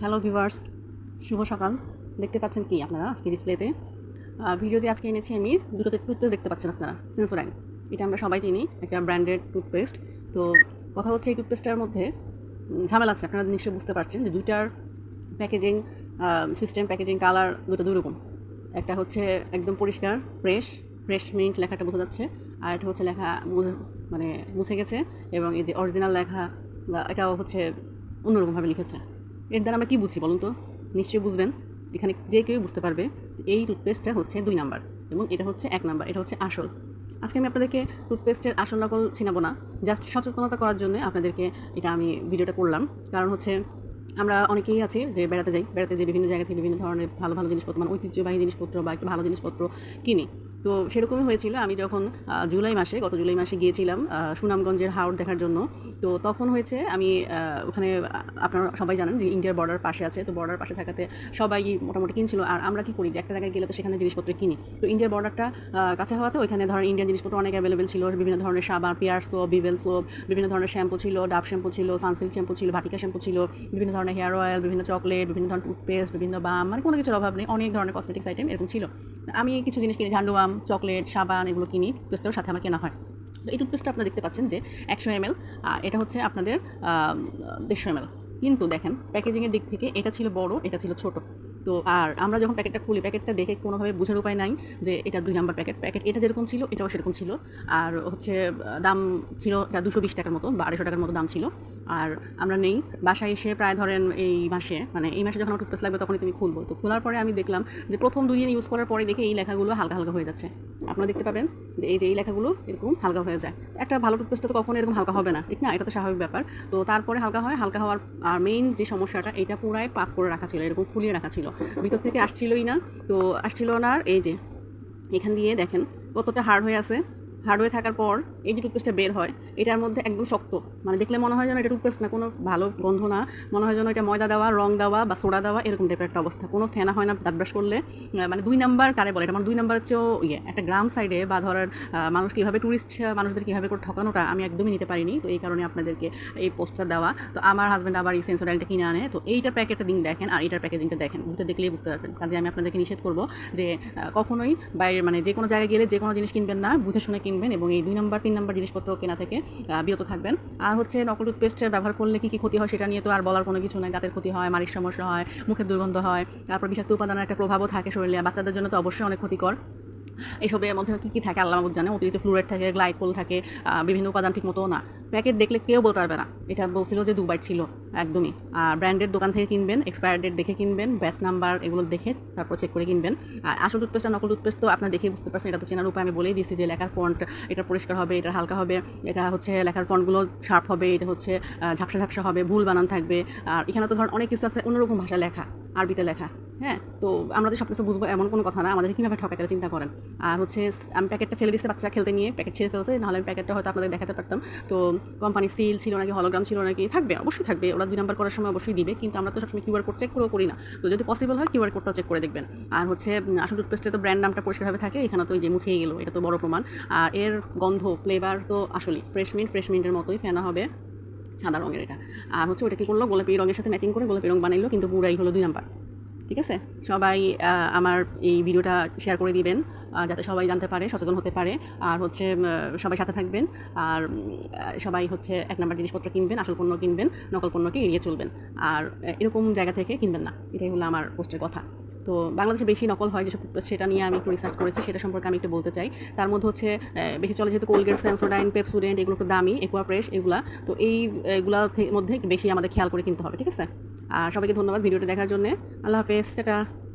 Hello viewers শুভ সকাল। দেখতে পাচ্ছেন কি আপনারা আজকে ডিসপ্লেতে ভিডিওতে আজকে এনেছি আমি দুটো টুথপেস্ট দেখতে পাচ্ছেন আপনারা সেন্সোডাইন এটা আমরা সবাই চিনি, একটা ব্র্যান্ডেড টুথপেস্ট তো কথা হচ্ছে এই টুথপেস্টটার মধ্যে ঝামেলা আছে, আপনারা নিশ্চয়ই বুঝতে পারছেন যে দুইটার প্যাকেজিং সিস্টেম প্যাকেজিং কালার দুটো দুই রকম একটা হচ্ছে একদম পরিষ্কার ফ্রেশ ফ্রেশ মিন্ট লেখাটা বোঝা যাচ্ছে, আর এটা হচ্ছে লেখা মানে মুছে গেছে, এবং এই যে অরিজিনাল লেখা, বা এটাও হচ্ছে অন্যরকমভাবে লিখেছে। এর দ্বারা আমরা কী বুঝি বলুন তো? নিশ্চয়ই বুঝবেন। এখানে যে কেউই বুঝতে পারবে এই টুথপেস্টটা হচ্ছে দুই নাম্বার এবং এটা হচ্ছে এক নাম্বার, এটা হচ্ছে আসল। আজকে আমি আপনাদেরকে টুথপেস্টের আসল নকল চিনাবো না। জাস্ট সচেতনতা করার জন্য আপনাদেরকে এটা আমি ভিডিওটা করলাম। কারণ হচ্ছে আমরা অনেকেই আছি যে বেড়াতে যাই বেড়াতে যাই বিভিন্ন জায়গা থেকে বিভিন্ন ধরনের ভালো ভালো জিনিসপত্র মানে ঐতিহ্যবাহী জিনিসপত্র বা একটু ভালো জিনিসপত্র কিনি। তো সেরকমই হয়েছিল, আমি যখন জুলাই মাসে, গত জুলাই মাসে গিয়েছিলাম সুনামগঞ্জের হাওড় দেখার জন্য, তো তখন হয়েছে, আমি ওখানে, আপনারা সবাই জানেন যে ইন্ডিয়ার বর্ডার পাশে আছে, তো বর্ডার পাশে থাকাতে সবাই মোটামুটি কিনছিল, আর আমরা কি করি যে একটা জায়গায় গেলে তো সেখানে জিনিসপত্র কিনি। তো ইন্ডিয়ার বর্ডারটা কাছে হওয়াতে ওইখানে ধরেন ইন্ডিয়ান জিনিসপত্র অনেক অ্যাভেলেবেল ছিল, বিভিন্ন ধরনের সাবান, পিয়ার সোপ বিভেল সোপ, বিভিন্ন ধরনের শ্যাম্পু ছিল, ডাব শ্যাম্পু ছিল, সানসিল্ক শ্যাম্পু ছিল, ভাটিকা শ্যাম্পু ছিল, বিভিন্ন ধরনের হেয়ার অয়েল, বিভিন্ন চকলেট, বিভিন্ন ধরনের টুথপেস্ট, বিভিন্ন বাম মানে কোনো কিছুর অভাব নেই। অনেক ধরনের কসমেটিক্স আইটেম এরকম ছিল। আমি কিছু জিনিস কিনি ঝান্ডু বাম, চকলেট, সাবান এগুলো কিনি টুথপেস্টের সাথে আমার কেনা হয়। তো এই টুথপেস্টটা আপনারা দেখতে পাচ্ছেন যে একশো এমএল এটা হচ্ছে আপনাদের দেড়শো এমএল কিন্তু দেখেন প্যাকেজিংয়ের দিক থেকে এটা ছিল বড়, এটা ছিল ছোট। তো আর আমরা যখন প্যাকেটটা খুলি, প্যাকেটটা দেখে কোনোভাবে বোঝার উপায় নাই যে এটা দুই নাম্বার প্যাকেট প্যাকেট এটা যেরকম ছিল, এটাও সেরকম ছিল। আর হচ্ছে দাম ছিল এটা দুশো বিশ টাকার মতো বা টাকার মতো দাম ছিল। আর আমরা নেই। বাসায় এসে প্রায় ধরেন এই মাসে মানে এই মাসে যখন আমার টুথপেস্ট লাগবে তখনই তুমি খুলবো। তো খোলার পরে আমি দেখলাম যে প্রথম দুই দিন ইউজ করার পরে দেখে এই লেখাগুলো হালকা হালকা হয়ে যাচ্ছে। আপনারা দেখতে পাবেন যে এই যে এই লেখাগুলো এরকম হালকা হয়ে যায়। একটা ভালো টুথপেস্টে তো কখনো এরকম হালকা হবে না, ঠিক না? এটা তো স্বাভাবিক ব্যাপার। তো তারপরে হালকা হয়, হালকা হওয়ার, আর মেইন যে সমস্যাটা, এটা পুরাই পাপ করে রাখা ছিল, এরকম ফুলিয়ে রাখা ছিল। ভিতর থেকে আসছিলই না। তো আসছিল না, আর এই যে, এখান দিয়ে দেখেন কতটা হার্ড হয়ে আছে। হার্ড হয়ে থাকার পর এই যে টুথপেস্টটা বের হয় এটার মধ্যে একদম শক্ত। মানে দেখলে মনে হয় যেন এটা টুথপেস্ট না কোনো ভালো গন্ধ না। মনে হয় যেন এটা ময়দা দেওয়া রং দেওয়া বা সোডা দেওয়া এরকম টাইপের একটা অবস্থা। কোনো ফেনা হয় না দাঁত ব্রাশ করলে। মানে দুই নাম্বার কারে বলে এটা মানে দুই নাম্বার চেয়েও ইয়ে। একটা গ্রাম সাইডে বা আহ, মানুষ কীভাবে ট্যুরিস্ট মানুষদের কীভাবে করে ঠকানোটা আমি একদমই নিতে পারিনি। তো এই কারণে আপনাদেরকে এই পোস্টটা দেওয়া। তো আমার হাজব্যান্ড আবার এই সেন্সোডাইলটা কিনে আনে। তো এইটার প্যাকেটটা দিন দেখেন আর এইটার প্যাকেজিংটা দেখেন। দুটো দেখলেই বুঝতে পারবেন। কাজে আমি আপনাদেরকে নিষেধ করব যে কখনোই বাইরে মানে যে কোনো জায়গায় গেলে যে কোনো জিনিস কিনবেন না। বুঝে শুনে কিনবেন এবং এই দুই নম্বর, তিন নম্বর জিনিসপত্র কেনা থেকে বিরত থাকবেন। আর হচ্ছে নকল টুথপেস্ট ব্যবহার করলে কী কী ক্ষতি হয় সেটা নিয়ে তো আর বলার কোনো কিছু নাই। দাঁতের ক্ষতি হয় মারির সমস্যা হয়, মুখের দুর্গন্ধ হয়, তারপর বিষাক্ত উপাদানের একটা প্রভাবও থাকে শরীরে। বাচ্চাদের জন্য তো অবশ্যই অনেক ক্ষতিকর। এইসবের মধ্যে কী কী থাকে আল্লাহ জানে, অতিরিক্ত ফ্লুরেট থাকে গ্লাইকোল থাকে বিভিন্ন উপাদান ঠিক মতো না। প্যাকেট দেখলে কেউ বলতে পারবে না। এটা বলছিল যে দুবাইট ছিল, একদমই। আর ব্র্যান্ডের দোকান থেকে কিনবেন এক্সপায়ার ডেট দেখে কিনবেন ব্যাস নাম্বার এগুলো দেখে তারপর চেক করে কিনবেন। আর আসল টুথপেস্ট আর নকল টুথপেস্ট তো আপনার দেখে বুঝতে পারছেন, এটা তো চেনার উপায়, আমি বলেই দিয়েছি যে লেখার ফন্ট এটা পরিষ্কার হবে, এটা হালকা হবে, এটা হচ্ছে লেখার ফন্টগুলো শার্প হবে, এটা হচ্ছে ঝাপসা ঝাপসা হবে, ভুল বানান থাকবে। আর এখানে তো ধরুন অনেক কিছু আছে, অন্যরকম ভাষা লেখা, আরবিতে লেখা। হ্যাঁ? তো আমরা তো সব কিছু বুঝব, এমন কোনো কথা না। আমাদের কীভাবে ঠকাতে হবে চিন্তা করেন। আর হচ্ছে, আমি প্যাকেটটা ফেলে দিয়েছি বাচ্চা খেলতে নিয়ে, প্যাকেট ছেড়ে ফেলছে, নাহলে আমি প্যাকেটটা হয়তো আপনাদের দেখাতে পারতাম। তো কোম্পানি সিল ছিল নাকি হলোগ্রাম ছিল নাকি, থাকবে, অবশ্যই থাকবে। ওরা দুই নাম্বার করার সময় অবশ্যই দিবে, কিন্তু আমরা তো সবসময় কিউআর কোড চেক করেও করি না। তো যদি পসিবল হয় কিউআর কোডটাও চেক করে দেখবেন। আর হচ্ছে আসল টুথপেস্টে তো ব্র্যান্ড নামটা পরিষ্কারভাবে থাকে, এখানে তো যে মুছেই গেলো, এটা তো বড় প্রমাণ। আর এর গন্ধ ফ্লেভার তো আসলেই ফ্রেশ মিন্ট ফ্রেশ মিন্টের মতোই, ফেনা হবে সাদা রঙের এটা। আর হচ্ছে, ওটা কী করল, গোলাপি রঙের সাথে ম্যাচিং করে গোলাপি রঙ বানাইলো, কিন্তু পুরাই হলো দুই নাম্বার ঠিক আছে? সবাই আমার এই ভিডিওটা শেয়ার করে দিবেন যাতে সবাই জানতে পারে, সচেতন হতে পারে। আর হচ্ছে সবাই সাথে থাকবেন। আর সবাই হচ্ছে এক নম্বর জিনিসপত্র কিনবেন, আসল পণ্য কিনবেন, নকল পণ্যকে এড়িয়ে চলবেন। আর এরকম জায়গা থেকে কিনবেন না। এটাই হলো আমার পোস্টের কথা। তো বাংলাদেশে বেশি নকল হয় যেসব সেটা নিয়ে আমি একটু রিসার্চ করেছি, সেটা সম্পর্কে আমি একটু বলতে চাই। তার মধ্যে হচ্ছে বেশি চলে যেহেতু কোলগেট সেন্সোডাইন পেপসুডেন্ট এগুলো একটু দামি একুয়া ফ্রেশ এগুলা। তো এই এগুলোর মধ্যে বেশি আমাদের খেয়াল করে কিনতে হবে, ঠিক আছে? আর সবাইকে ধন্যবাদ ভিডিওটা দেখার জন্য। আল্লাহ হাফেজ টাটা।